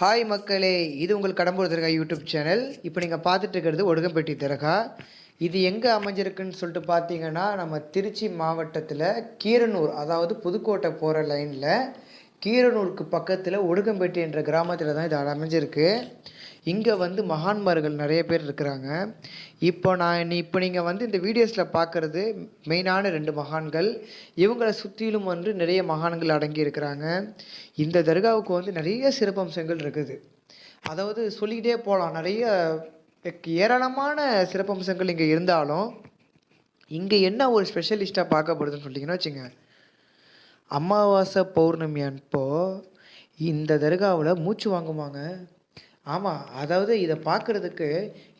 Hi மக்களே இது உங்கள் கடம்பூர் தர்கா யூடியூப் சேனல். இப்போ நீங்கள் பார்த்துட்டு இருக்கிறது ஒடுகம்பட்டி தர்கா. இது எங்கே அமைஞ்சிருக்குன்னு சொல்லிட்டு பார்த்தீங்கன்னா நம்ம திருச்சி மாவட்டத்தில் கீரனூர் அதாவது புதுக்கோட்டை போகிற லைனில் கீரனூருக்கு பக்கத்தில் ஒடுகம்பட்டி என்ற கிராமத்தில் தான் இது அமைஞ்சிருக்கு. இங்கே வந்து மகான்மார்கள் நிறைய பேர் இருக்கிறாங்க. இப்போ நான் இப்போ நீங்கள் வந்து இந்த வீடியோஸில் பார்க்குறது மெயினான ரெண்டு மகான்கள். இவங்களை சுற்றிலும் வந்து நிறைய மகான்கள் அடங்கி இருக்கிறாங்க. இந்த தர்காவுக்கு வந்து நிறைய சிறப்பம்சங்கள் இருக்குது. அதாவது சொல்லிக்கிட்டே போகலாம் நிறைய ஏராளமான சிறப்பம்சங்கள் இங்கே இருந்தாலும் இங்கே என்ன ஒரு ஸ்பெஷலிஸ்ட்டாக பார்க்கப்படுதுன்னு சொல்லிங்கன்னா வச்சுங்க. அமாவாசை பௌர்ணமி அப்போது இந்த தர்காவில் மூச்சு வாங்குவாங்க ஆமாம் அதாவது இதை பார்க்குறதுக்கு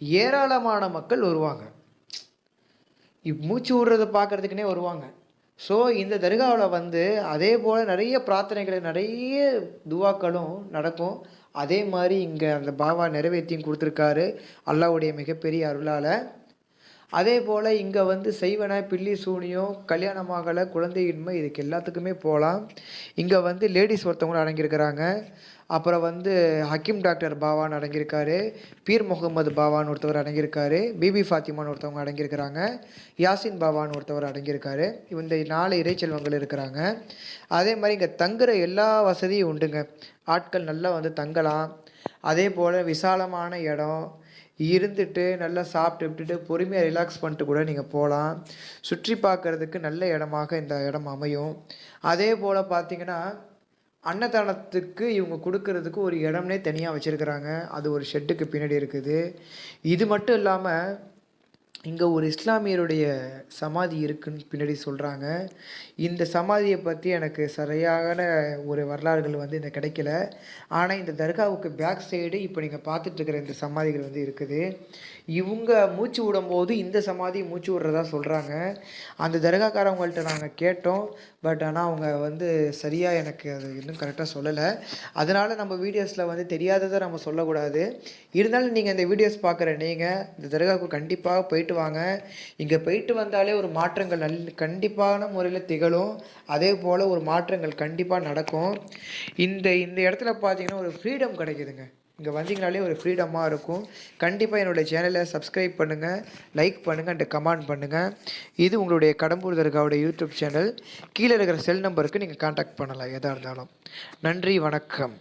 ஏராளமான மக்கள் வருவாங்க. இப் மூச்சு விடுறத பார்க்குறதுக்குனே வருவாங்க. ஸோ இந்த தர்காவில் வந்து அதே போல் நிறைய பிரார்த்தனைகள் நிறைய துவாக்களும் நடக்கும். அதே மாதிரி இங்கே அந்த பாபா நிறைவேற்றியும் கொடுத்துருக்காரு அல்லாவுடைய மிகப்பெரிய அருளால். அதே போல் இங்கே வந்து செய்வன பில்லி சூனியம் கல்யாணமாகலை குழந்தையின்மை இதுக்கு எல்லாத்துக்குமே போகலாம் இங்கே வந்து லேடிஸ் ஒருத்தவங்களும் அடங்கியிருக்கிறாங்க. அப்புறம் வந்து ஹக்கீம் டாக்டர் பாவான்னு அடங்கியிருக்காரு. பீர் முகமது பாவான்னு ஒருத்தவர் அடங்கியிருக்காரு. பிபி ஃபாத்திமான்னு ஒருத்தவங்க அடங்கியிருக்கிறாங்க. யாசின் பாவான் ஒருத்தவர் அடங்கியிருக்காரு. இந்த நாலு இறைச்செல்வங்கள் இருக்கிறாங்க. அதே மாதிரி இங்கே தங்குற எல்லா வசதியும் உண்டுங்க. ஆட்கள் நல்லா வந்து தங்கலாம். அதே போல் விசாலமான இடம். இருந்துட்டு நல்லா சாப்பிட்டு விட்டுட்டு பொறுமையாக ரிலாக்ஸ் பண்ணிட்டு கூட நீங்கள் போகலாம் சுற்றி பார்க்குறதுக்கு நல்ல இடமாக இந்த இடம் அமையும். அதே போல் பார்த்தீங்கன்னா அன்னதானத்துக்கு இவங்க கொடுக்கறதுக்கு ஒரு இடம்னே தனியாக வச்சுருக்கிறாங்க. அது ஒரு ஷெட்டுக்கு பின்னாடி இருக்குது. இது மட்டும் இல்லாமல் இங்கே ஒரு இஸ்லாமியருடைய சமாதி இருக்குன்னு பின்னாடி சொல்கிறாங்க இந்த சமாதியை பற்றி எனக்கு சரியான ஒரு வரலாறுகள் வந்து இந்த கிடைக்கல. ஆனால் இந்த தர்காவுக்கு பேக் சைடு இப்போ நீங்கள் பார்த்துட்ருக்கிற இந்த சமாதிகள் வந்து இருக்குது. இவங்க மூச்சு விடும்போது இந்த சமாதி மூச்சு விடுறதா சொல்கிறாங்க அந்த தர்காக்காரவங்கள்ட்ட நாங்கள் கேட்டோம். பட் ஆனால் அவங்க வந்து சரியாக எனக்கு அது இன்னும் கரெக்டாக சொல்லலை. அதனால் நம்ம வீடியோஸில் வந்து தெரியாததை நம்ம சொல்லக்கூடாது. இருந்தாலும் நீங்கள் இந்த வீடியோஸ் பார்க்குற நீங்கள் இந்த தர்காவுக்கு கண்டிப்பாக போயிட்டு வாங்க இங்கே போயிட்டு வந்தாலே ஒரு மாற்றங்கள் நல் கண்டிப்பான முறையில் திகழும். அதே போல் ஒரு மாற்றங்கள் கண்டிப்பாக நடக்கும். இந்த இந்த இடத்துல பார்த்தீங்கன்னா ஒரு ஃப்ரீடம் கிடைக்குதுங்க. இங்கே வந்தீங்கனாலே ஒரு ஃப்ரீடமாக இருக்கும். கண்டிப்பாக என்னுடைய சேனலை சப்ஸ்கிரைப் பண்ணுங்கள் லைக் பண்ணுங்கள் அண்ட் கமெண்ட் பண்ணுங்கள் இது உங்களுடைய கடம்பூர் தர்காவுடைய யூடியூப் சேனல் கீழே இருக்கிற செல் நம்பருக்கு நீங்கள் காண்டாக்ட் பண்ணலாம் எதாக இருந்தாலும். நன்றி வணக்கம்.